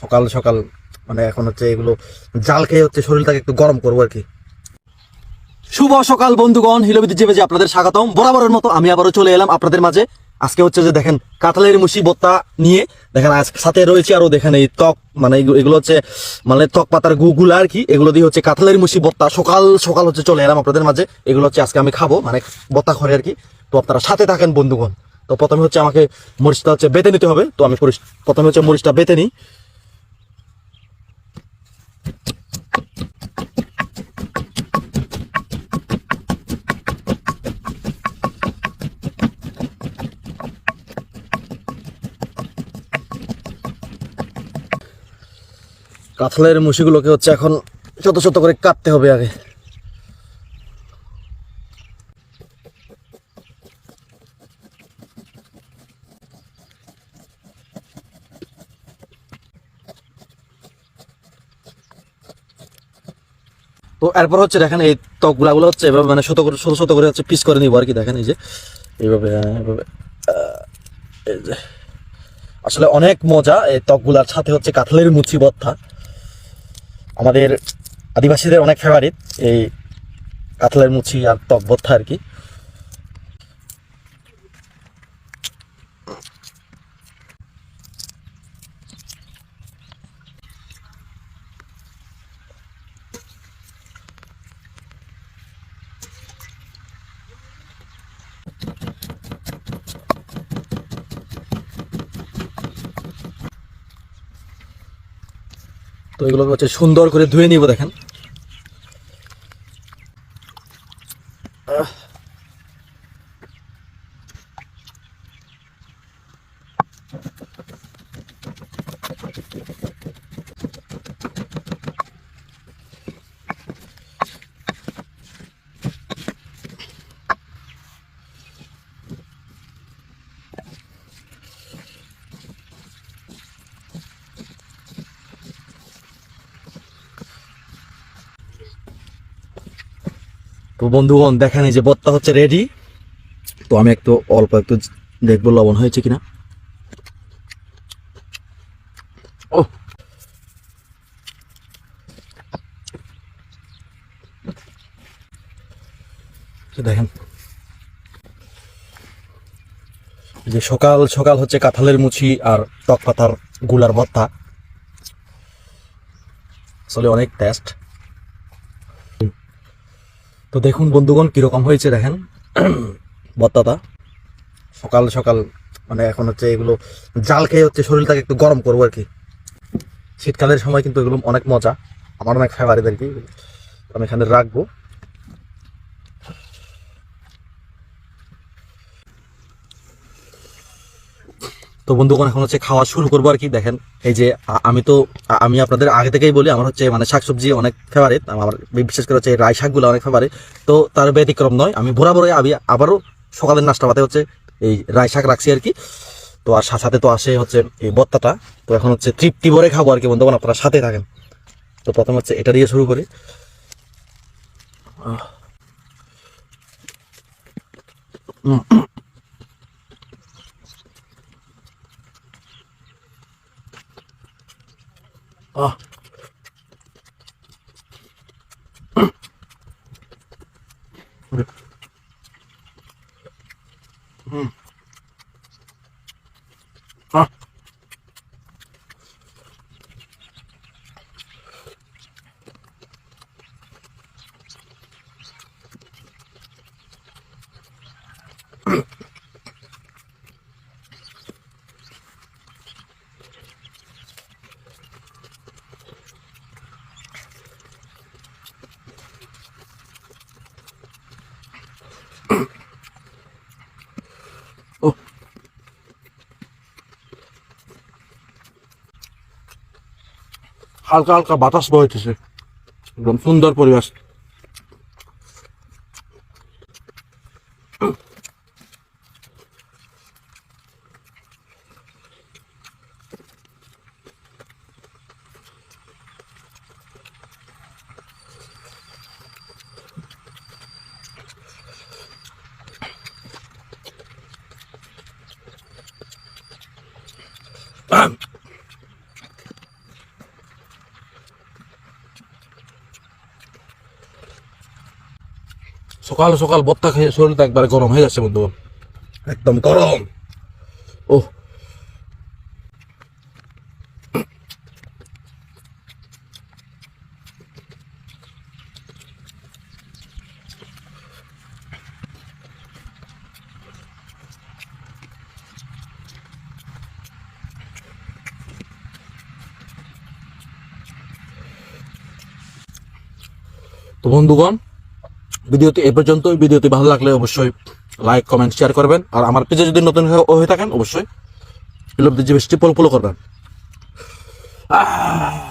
সকাল সকাল মানে এখন হচ্ছে এগুলো জাল খেয়ে হচ্ছে শরীরটাকে একটু গরম করব আর কি। শুভ সকাল, বন্ধুগণ। হিলোবিদ যে আপনাদের স্বাগতম। বরাবরের মতো আমি আবারও চলে এলাম আপনাদের মাঝে। আজকে হচ্ছে যে দেখেন, কাঁঠালের মুসিবত্তা নিয়ে, দেখেন আজ সাথে রয়েছে আরও দেখেন এই ত্বক মানে এগুলো- হচ্ছে মানে ত্বক পাতার গুগুলো আর কি, এগুলো দিয়ে হচ্ছে কাঁঠালের মুসিবত্তা সকাল সকাল হচ্ছে চলে এলাম আপনাদের মাঝে। এগুলো হচ্ছে আজকে আমি খাব মানে বত্তা করে আর কি। তো আপনারা সাথে থাকেন, বন্ধুগণ। তো প্রথমে হচ্ছে আমাকে মরিচটা হচ্ছে বেতে নিতে হবে। তো আমি প্রথমে হচ্ছে মরিচটা বেতে নিই। কাঁঠালের মুশিগুলোকে হচ্ছে এখন ছোট ছোট করে কাটতে হবে আগে। তো এরপর হচ্ছে দেখেন এই ত্বকগুলা গুলো হচ্ছে এভাবে মানে শত করে শত শত করে হচ্ছে পিস করে নিব আর কি দেখেন এই যে। এইভাবে হ্যাঁ, এইভাবে আসলে অনেক মজা এই ত্বকগুলার সাথে হচ্ছে কাঁঠালের মুচি ভর্তা আমাদের আদিবাসীদের অনেক ফেভারিট এই কাতলের মুচি আর ভর্তা আর কি। তো এগুলোকে হচ্ছে সুন্দর করে ধুয়ে নিব দেখেন। তো বন্ধুগণ, দেখেন এই যে বত্তা হচ্ছে রেডি তো আমি একটু অল্প একটু দেখব লবণ হয়েছে কিনা। ও। দেখেন। যে সকাল সকাল হচ্ছে কাঁঠালের মুচি আর টক পাতারগুলার ভর্তা আসলে অনেক টেস্ট তো দেখুন বন্ধুগণ, কীরকম হয়েছে দেখেন। বর্তাতা সকাল সকাল মানে এখন হচ্ছে এগুলো জাল খেয়ে হচ্ছে শরীরটাকে একটু গরম করব আর কি। শীতকালের সময় কিন্তু এগুলো অনেক মজা। আমার অনেক ফেভারিট আর কি। আমি এখানে রাখব। তো বন্ধুগণ, এখন হচ্ছে খাওয়া শুরু করব আর কি। দেখেন, এই যে আমি তো আমি আপনাদের আগে থেকেই বলি, আমার হচ্ছে মানে শাকসবজি অনেক ফেভারিট আমার বিশেষ করে হচ্ছে রাই শাকগুলো অনেক ফেভারিট তো তার ব্যতিক্রম নয়, আমি বরাবরই আমি আবারও সকালের নাস্তা পাতে হচ্ছে এই রাই শাক রাখছি আর কি। তো আর সাথে তো আসে হচ্ছে এই বত্তাটা। তো এখন হচ্ছে তৃপ্তি ভরে খাব আর কি, বন্ধুগণ, আপনারা সাথে থাকেন। তো প্রথম হচ্ছে এটা দিয়ে শুরু করি। আহ। হালকা হালকা বাতাস বইতেছে একদম সুন্দর পরিবেশ। সকাল সকাল বত্তা খেয়ে শরীরটা একবারে গরম হয়ে যাচ্ছে বন্ধুগণ একদম গরম। ও তো বন্ধুগণ ভিডিওটি এ পর্যন্ত ভিডিওটি ভালো লাগলে অবশ্যই লাইক, কমেন্ট, শেয়ার করবেন। আর আমার পেজে যদি নতুন হয়ে- থাকেন, অবশ্যই ফিলপ দিয়ে ফলো করবেন। আহ।